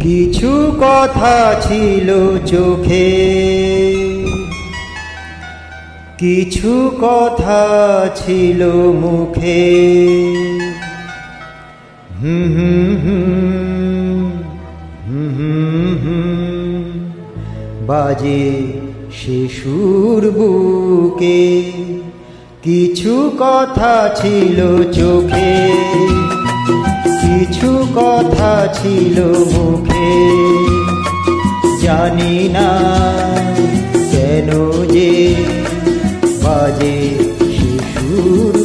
কিছু কথা ছিল চোখে। কিছু কথা ছিল মুখে। বাজে শিশুর বুকে। কিছু কথা ছিল চোখে। ছিল মুখে। জানি না কেন যে বাজে শিশুর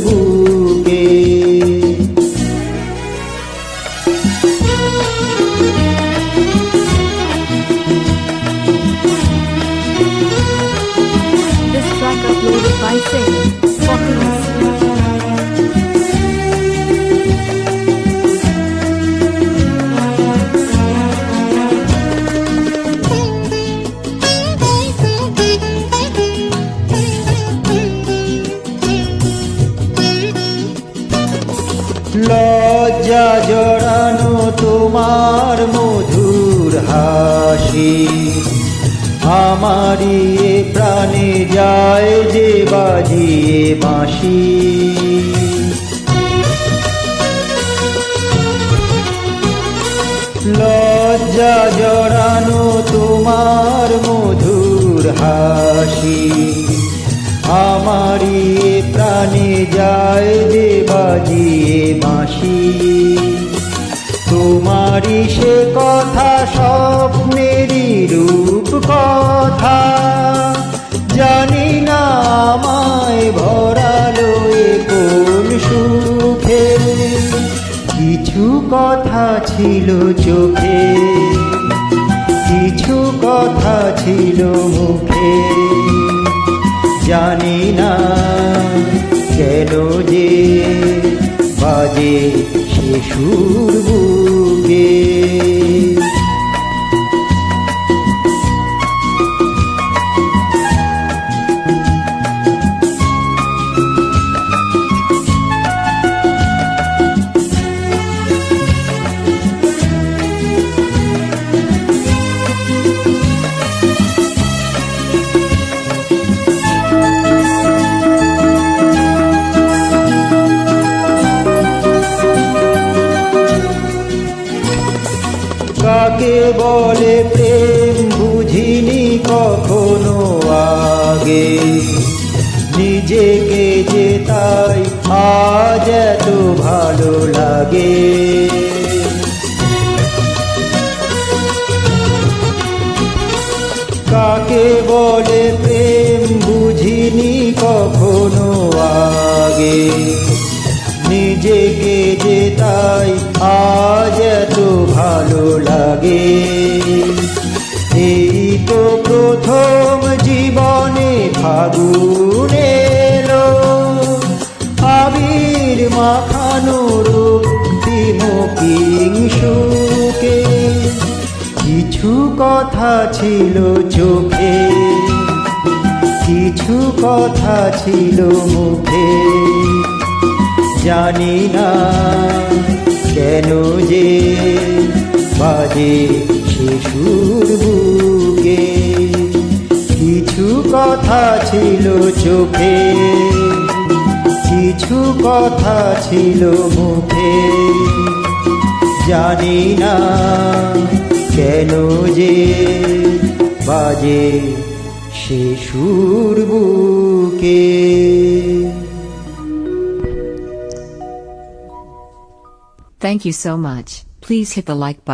লজ্জা জড়ানো তোমার মধুর হাসি। আমারি প্রাণে যায় যে বাজিয়ে বাঁশি। লজ্জা জড়ানো তোমার মধুর হাসি। আমারি প্রাণে যায় বাজিয়ে বাঁশি তোমারি সে কথা স্বপ্নেরই রূপ কথা। জানি না আমায় ভরালো কোন সুখে। কিছু কথা ছিল চোখে, কিছু কথা ছিল মুখে। জানি না বাজে শিশুর বুকে কাকে বলে প্রেম বুঝিনি কখনো আগে। নিজেকে যে তাই আজ এত ভালো লাগে। কাকে বলে প্রেম বুঝিনি কখনো আগে। নিজেকে যে তাই আজ ভালো লাগে। এই তো প্রথম জীবনে ফাগুন আবির মাখানো রক্তিম সুখে। কিছু কথা ছিল চোখে, কিছু কথা ছিল মুখে। জানি না কেন যে বাজে সুর বুকে কিছু কথা ছিল চোখে, কিছু কথা ছিল মুখে জানি না কেন যে বাজে সুর বুকে Thank you so much. Please hit the like button.